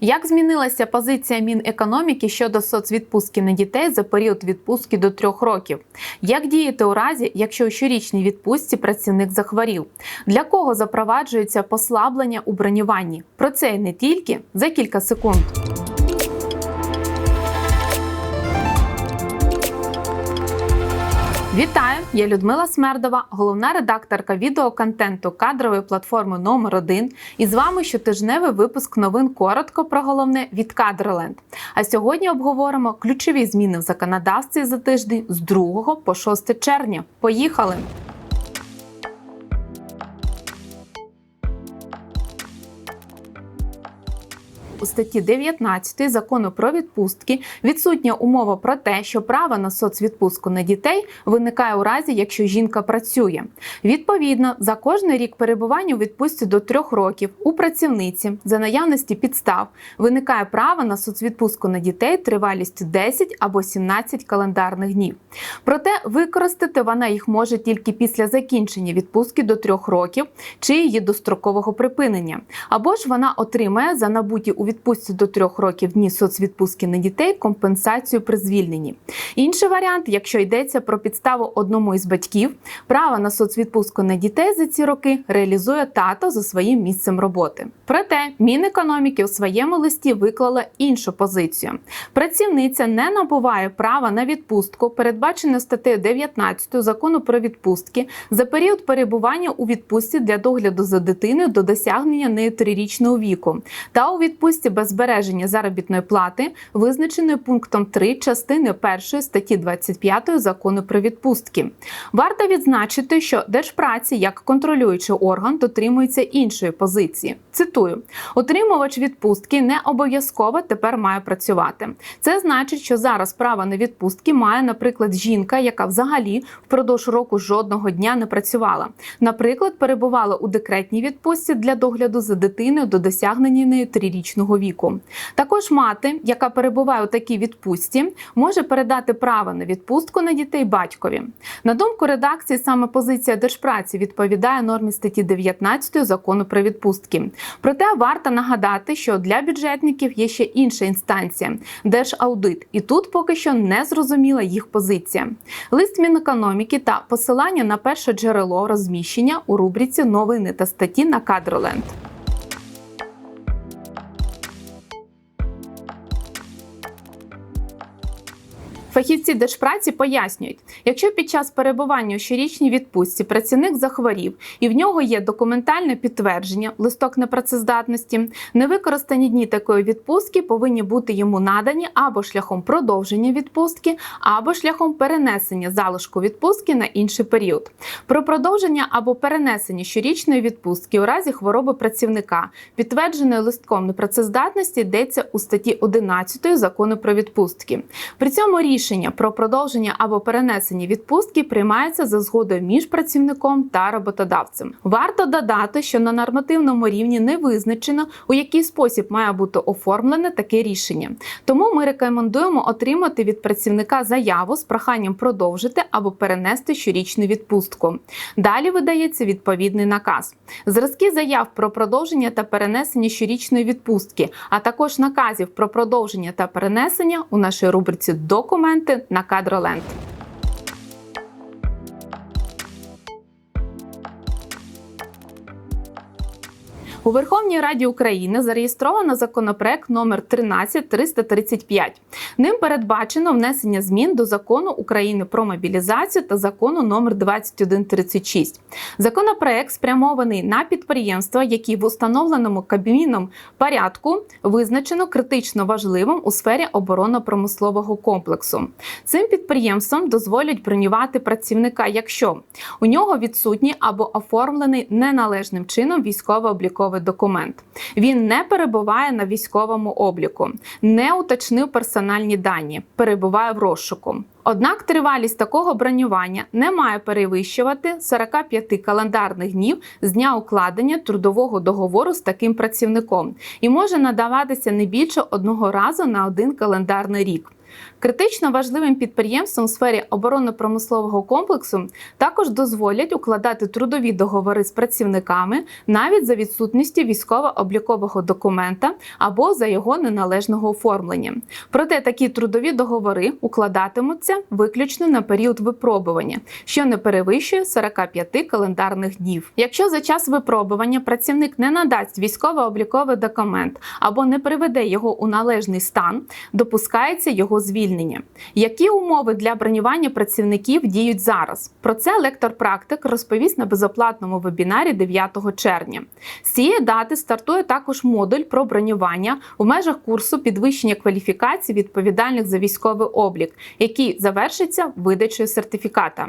Як змінилася позиція Мінекономіки щодо соцвідпустки на дітей за період відпустки до трьох років? Як діяти у разі, якщо у щорічній відпустці працівник захворів? Для кого запроваджується послаблення у бронюванні? Про це і не тільки за кілька секунд. Вітаю! Я Людмила Смердова, головна редакторка відеоконтенту кадрової платформи номер 1 І з вами щотижневий випуск новин коротко про головне від Кадроленд. А сьогодні обговоримо ключові зміни в законодавстві за тиждень з 2 по 6 червня. Поїхали! У статті 19 закону про відпустки відсутня умова про те, що право на соцвідпустку на дітей виникає у разі, якщо жінка працює. Відповідно, за кожний рік перебування у відпустці до трьох років у працівниці за наявності підстав виникає право на соцвідпустку на дітей тривалістю 10 або 17 календарних днів. Проте використати вона їх може тільки після закінчення відпустки до трьох років чи її дострокового припинення, або ж вона отримає за набуті у відпустці до трьох років дні соцвідпустки на дітей компенсацію при звільненні. Інший варіант, якщо йдеться про підставу одному із батьків, право на соцвідпустку на дітей за ці роки реалізує тато за своїм місцем роботи. Проте Мінекономіки у своєму листі виклала іншу позицію. Працівниця не набуває права на відпустку, передбачене статтею 19 закону про відпустки за період перебування у відпустці для догляду за дитиною до досягнення нею трирічного віку та у відпустці без збереження заробітної плати, визначеної пунктом 3 частини 1 статті 25 закону про відпустки. Варто відзначити, що Держпраці як контролюючий орган дотримується іншої позиції. Цитую: отримувач відпустки не обов'язково тепер має працювати. Це значить, що зараз право на відпустки має, наприклад, жінка, яка взагалі впродовж року жодного дня не працювала. Наприклад, перебувала у декретній відпустці для догляду за дитиною до досягнення нею трирічного віку. Також мати, яка перебуває у такій відпустці, може передати право на відпустку на дітей батькові. На думку редакції, саме позиція держпраці відповідає нормі статті 19 закону про відпустки. Проте варто нагадати, що для бюджетників є ще інша інстанція держаудит, і тут поки що не зрозуміла їх позиція. Лист Мінекономіки та посилання на перше джерело розміщення у рубриці новини та статті на Кадроленд. Фахівці держпраці пояснюють, якщо під час перебування у щорічній відпустці працівник захворів і в нього є документальне підтвердження, листок непрацездатності, невикористані дні такої відпустки повинні бути йому надані або шляхом продовження відпустки, або шляхом перенесення залишку відпустки на інший період. Про продовження або перенесення щорічної відпустки у разі хвороби працівника, підтвердженої листком непрацездатності, йдеться у статті 11 закону про відпустки. При цьому рішення Рішення про продовження або перенесення відпустки приймається за згодою між працівником та роботодавцем. Варто додати, що на нормативному рівні не визначено, у який спосіб має бути оформлене таке рішення. Тому ми рекомендуємо отримати від працівника заяву з проханням продовжити або перенести щорічну відпустку. Далі видається відповідний наказ. Зразки заяв про продовження та перенесення щорічної відпустки, а також наказів про продовження та перенесення у нашій рубриці документ документи на Кадроленд. У Верховній Раді України зареєстровано законопроект номер 13335. Ним передбачено внесення змін до закону України про мобілізацію та закону номер 2136. Законопроект спрямований на підприємства, які в установленому Кабміном порядку визначено критично важливим у сфері оборонно-промислового комплексу. Цим підприємствам дозволять бронювати працівника, якщо у нього відсутній або оформлений неналежним чином військово-обліковий документ. Він не перебуває на військовому обліку, не уточнив персональні дані, перебуває в розшуку. Однак тривалість такого бронювання не має перевищувати 45 календарних днів з дня укладення трудового договору з таким працівником і може надаватися не більше одного разу на один календарний рік. Критично важливим підприємствам у сфері оборонно-промислового комплексу також дозволять укладати трудові договори з працівниками навіть за відсутністю військово-облікового документа або за його неналежного оформлення. Проте такі трудові договори укладатимуться виключно на період випробування, що не перевищує 45 календарних днів. Якщо за час випробування працівник не надасть військово-обліковий документ або не приведе його у належний стан, допускається його звільнення. Які умови для бронювання працівників діють зараз? Про це лектор практик розповість на безоплатному вебінарі 9 червня. З цієї дати стартує також модуль про бронювання у межах курсу підвищення кваліфікації відповідальних за військовий облік, який завершиться видачею сертифіката.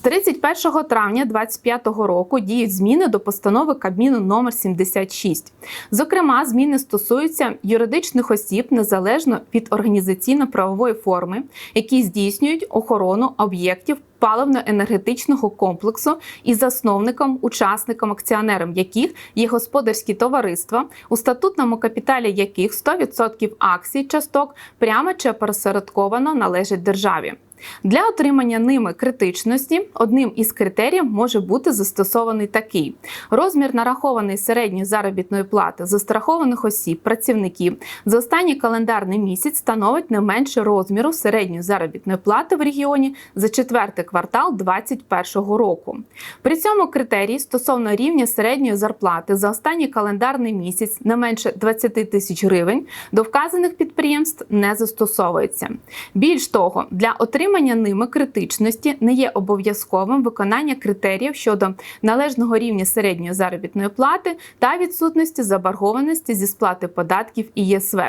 З 31 травня 2025 року діють зміни до постанови Кабміну номер 76. Зокрема, зміни стосуються юридичних осіб незалежно від організаційно-правової форми, які здійснюють охорону об'єктів паливно-енергетичного комплексу і засновником, учасником, акціонером яких є господарські товариства, у статутному капіталі яких 100% акцій часток прямо чи опосередковано належать державі. Для отримання ними критичності одним із критеріїв може бути застосований такий: розмір нарахованої середньої заробітної плати застрахованих осіб, працівників за останній календарний місяць становить не менше розміру середньої заробітної плати в регіоні за четвертий квартал 2021 року. При цьому критерії стосовно рівня середньої зарплати за останній календарний місяць не менше 20 тисяч гривень до вказаних підприємств не застосовується. Більш того, для отримання Отримання ними критичності не є обов'язковим виконання критеріїв щодо належного рівня середньої заробітної плати та відсутності заборгованості зі сплати податків і ЄСВ.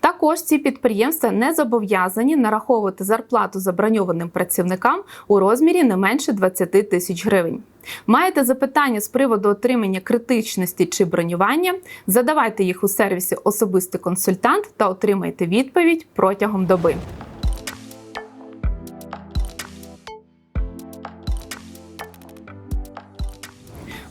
Також ці підприємства не зобов'язані нараховувати зарплату заброньованим працівникам у розмірі не менше 20 тисяч гривень. Маєте запитання з приводу отримання критичності чи бронювання? Задавайте їх у сервісі Особистий консультант та отримайте відповідь протягом доби.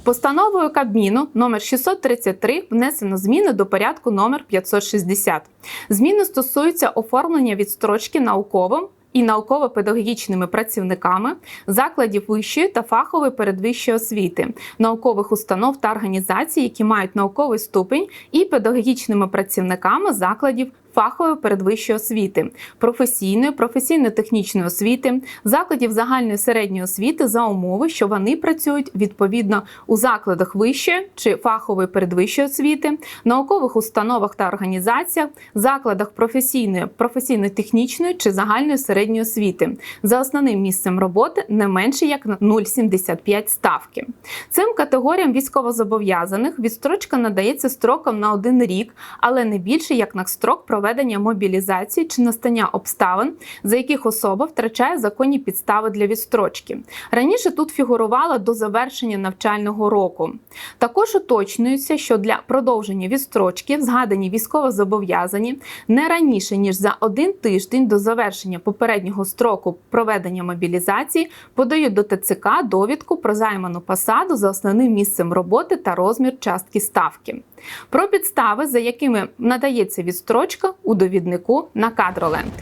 Постановою Кабміну номер 633 внесено зміни до порядку номер 560. Зміни стосуються оформлення відстрочки науковим і науково-педагогічними працівниками закладів вищої та фахової передвищої освіти, наукових установ та організацій, які мають науковий ступень, і педагогічними працівниками закладів фахової передвищої освіти, професійної, професійно-технічної освіти, закладів загальної середньої освіти за умови, що вони працюють відповідно у закладах вищої чи фахової передвищої освіти, наукових установах та організаціях, закладах професійної, професійно-технічної чи загальної середньої освіти за основним місцем роботи не менше як на 0,75 ставки. Цим категоріям військовозобов'язаних відстрочка надається строком на один рік, але не більше як на строк проведення проведення мобілізації чи настання обставин, за яких особа втрачає законні підстави для відстрочки. Раніше тут фігурувало до завершення навчального року. Також уточнюється, що для продовження відстрочки згадані військовозобов'язані не раніше ніж за один тиждень до завершення попереднього строку проведення мобілізації подають до ТЦК довідку про займану посаду за основним місцем роботи та розмір частки ставки. Про підстави, за якими надається відстрочка у довіднику на кадроленд.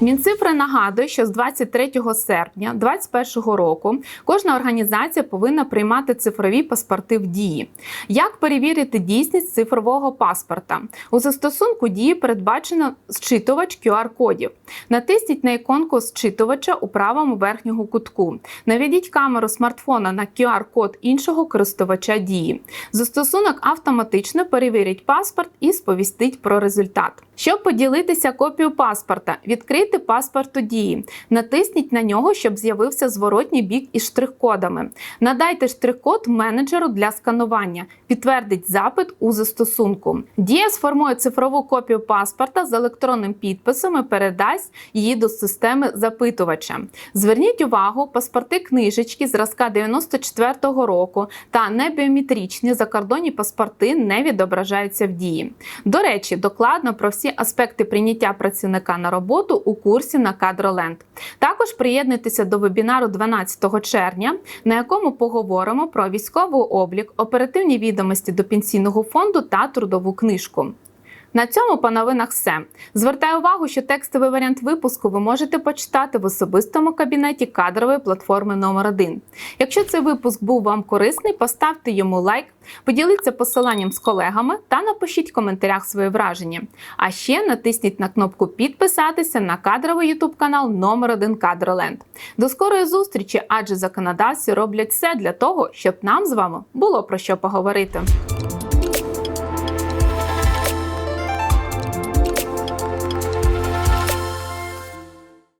Мінцифри нагадує, що з 23 серпня 2021 року кожна організація повинна приймати цифрові паспорти в дії. Як перевірити дійсність цифрового паспорта? У застосунку дії передбачено зчитувач QR-кодів. Натисніть на іконку зчитувача у правому верхньому кутку. Наведіть камеру смартфона на QR-код іншого користувача дії. Застосунок автоматично перевірить паспорт і сповістить про результат. Щоб поділитися копією паспорта, відкрийте Відкрийте паспорт у дії. Натисніть на нього, щоб з'явився зворотній бік із штрих-кодами. Надайте штрих-код менеджеру для сканування. Підтвердіть запит у застосунку. Дія сформує цифрову копію паспорта з електронним підписом і передасть її до системи запитувача. Зверніть увагу, паспорти книжечки зразка 94-го року та небіометричні закордонні паспорти не відображаються в дії. До речі, докладно про всі аспекти прийняття працівника на роботу у курсі на Кадроленд. Також приєднуйтеся до вебінару 12 червня, на якому поговоримо про військовий облік, оперативні відомості до пенсійного фонду та трудову книжку. На цьому по новинах все. Звертаю увагу, що текстовий варіант випуску ви можете почитати в особистому кабінеті кадрової платформи номер 1 Якщо цей випуск був вам корисний, поставте йому лайк, поділіться посиланням з колегами та напишіть в коментарях свої враження. А ще натисніть на кнопку підписатися на кадровий ютуб канал номер 1 Кадроленд. До скорої зустрічі, адже законодавці роблять все для того, щоб нам з вами було про що поговорити.